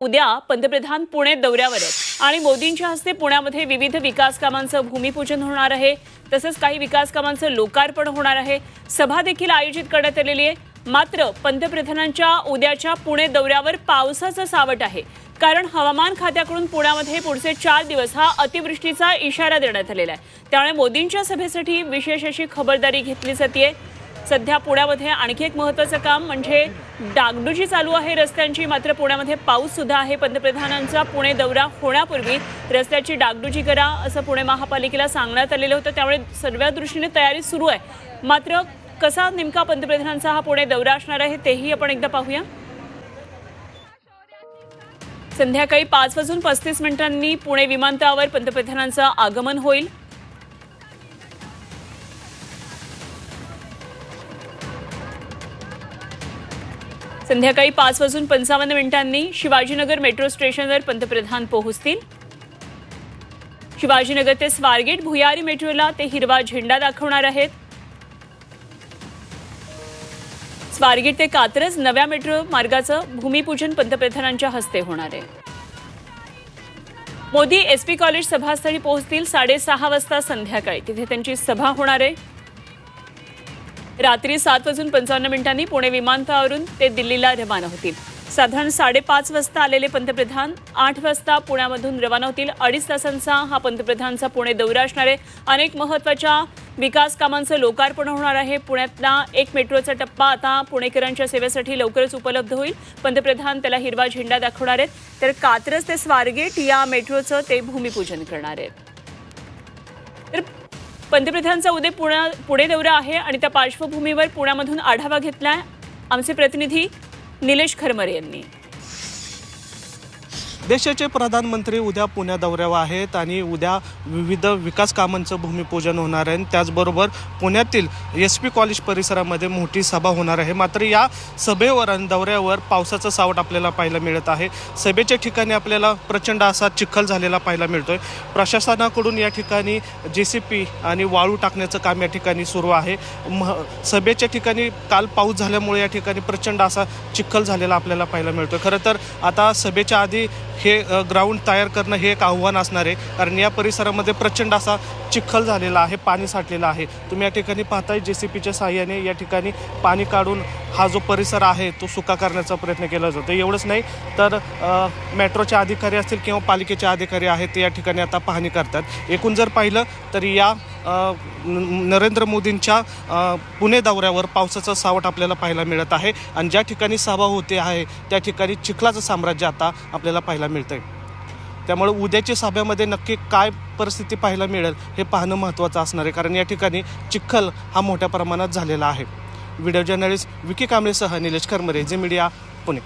उद्या पंतप्रधान पुणे दौऱ्यावर आहेत. आणि मोदींच्या हस्ते पुण्यामध्ये विविध विकास कामांचं भूमिपूजन होणार आहे. तसंच काही विकास कामांचं लोकार्पण होणार आहे. सभा देखील आयोजित करण्यात आलेली आहे. मात्र पंतप्रधानांच्या उद्याच्या पुणे दौऱ्यावर पावसाचं सावट आहे. कारण हवामान खात्याकडून पुण्यामध्ये पुढचे चार दिवस हा अतिवृष्टीचा इशारा देण्यात आलेला आहे. त्यामुळे मोदींच्या सभेसाठी विशेष अशी खबरदारी घेतली जाते सध्या पुण्यामध्ये आणखी एक महत्त्वाचं काम म्हणजे डागडुजी चालू आहे रस्त्यांची. मात्र पुण्यामध्ये पाऊससुद्धा आहे. पंतप्रधानांचा पुणे दौरा होण्यापूर्वी रस्त्याची डागडुजी करा असं पुणे महापालिकेला सांगण्यात आलेलं होतं. त्यामुळे सर्व दृष्टीने तयारी सुरू आहे. मात्र कसा नेमका पंतप्रधानांचा हा पुणे दौरा असणार आहे तेही आपण एकदा पाहूया. संध्याकाळी पाच वाजून पस्तीस मिनिटांनी पुणे विमानतळावर पंतप्रधानांचं आगमन होईल. संध्याकाळी पाच वाजून पंचावन्न मिनिटांनी शिवाजीनगर मेट्रो स्टेशनवर पंतप्रधान पोहोचतील. शिवाजीनगर ते स्वारगेट भुयारी मेट्रोला ते हिरवा झेंडा दाखवणार आहेत. स्वारगेट ते कात्रज नव्या मेट्रो मार्गाचं भूमिपूजन पंतप्रधानांच्या हस्ते होणार आहे. मोदी एसपी कॉलेज सभास्थळी पोहोचतील साडेसहा वाजता संध्याकाळी. तिथे त्यांची सभा होणार आहे. रात्री सात वाजून पंचावन्न मिनिटांनी पुणे विमानतळावरून ते दिल्लीला रवाना होतील. साधारण साडेपाच वाजता आलेले पंतप्रधान आठ वाजता पुण्यामधून रवाना होतील. अडीच तासांचा हा पंतप्रधानांचा पुणे दौरा असणार आहे. अनेक महत्त्वाच्या विकास कामांचं लोकार्पण होणार आहे. पुण्यातला एक मेट्रोचा टप्पा आता पुणेकरांच्या सेवेसाठी लवकरच उपलब्ध होईल. पंतप्रधान त्याला हिरवा झेंडा दाखवणार आहेत. तर कात्रज ते स्वारगेट या मेट्रोचं ते भूमिपूजन करणार आहेत. तर पंतप्रधानांचा उद्या पुण्या पुणे दौरा आहे आणि त्या पार्श्वभूमीवर पुण्यामधून आढावा घेतलाय आमचे प्रतिनिधी निलेश खरमरे यांनी. देशाचे प्रधानमंत्री उद्या पुण्या दौऱ्यावर आहेत आणि उद्या विविध विकास कामांचं भूमिपूजन होणार आहे. आणि त्याचबरोबर पुण्यातील एस पी कॉलेज परिसरामध्ये मोठी सभा होणार आहे. मात्र या सभेवर आणि दौऱ्यावर पावसाचं सावट आपल्याला पाहायला मिळत आहे. सभेच्या ठिकाणी आपल्याला प्रचंड असा चिखल झालेला पाहायला मिळतोय. प्रशासनाकडून या ठिकाणी जे सी पी आणि वाळू टाकण्याचं काम या ठिकाणी सुरू आहे. मह सभेच्या ठिकाणी काल पाऊस झाल्यामुळे या ठिकाणी प्रचंड असा चिखल झालेला आपल्याला पाहायला मिळतोय. खरं तर आता सभेच्या आधी हे ग्राउंड तयार करणं हे एक आव्हान असणार आहे. कारण या परिसरामध्ये प्रचंड असा चिखल झालेला आहे पाणी साठलेलं आहे. तुम्ही या ठिकाणी पाहताय जे सी पीच्या सहाय्याने या ठिकाणी पाणी काढून हा जो परिसर आहे तो सुका करण्याचा प्रयत्न केला जातो. एवढंच नाही तर मेट्रोचे अधिकारी असतील किंवा पालिकेचे अधिकारी आहेत ते या ठिकाणी आता पाहणी करतात. एकूण जर पाहिलं तर या नरेंद्र मोदींच्या पुणे दौऱ्यावर पावसाचं सावट आपल्याला पाहायला मिळत आहे. आणि ज्या ठिकाणी सभा होते आहे त्या ठिकाणी चिखलाचं साम्राज्य आता आपल्याला पाहायला मिळतं आहे त्यामुळे उद्याच्या सभेमध्ये नक्की काय परिस्थिती पाहायला मिळेल हे पाहणं महत्त्वाचं असणार आहे. कारण या ठिकाणी चिखल हा मोठ्या प्रमाणात झालेला आहे. व्हिडिओ जर्नलिस्ट विकी कांबळेसह निलेश करमरे जे मीडिया पुणे.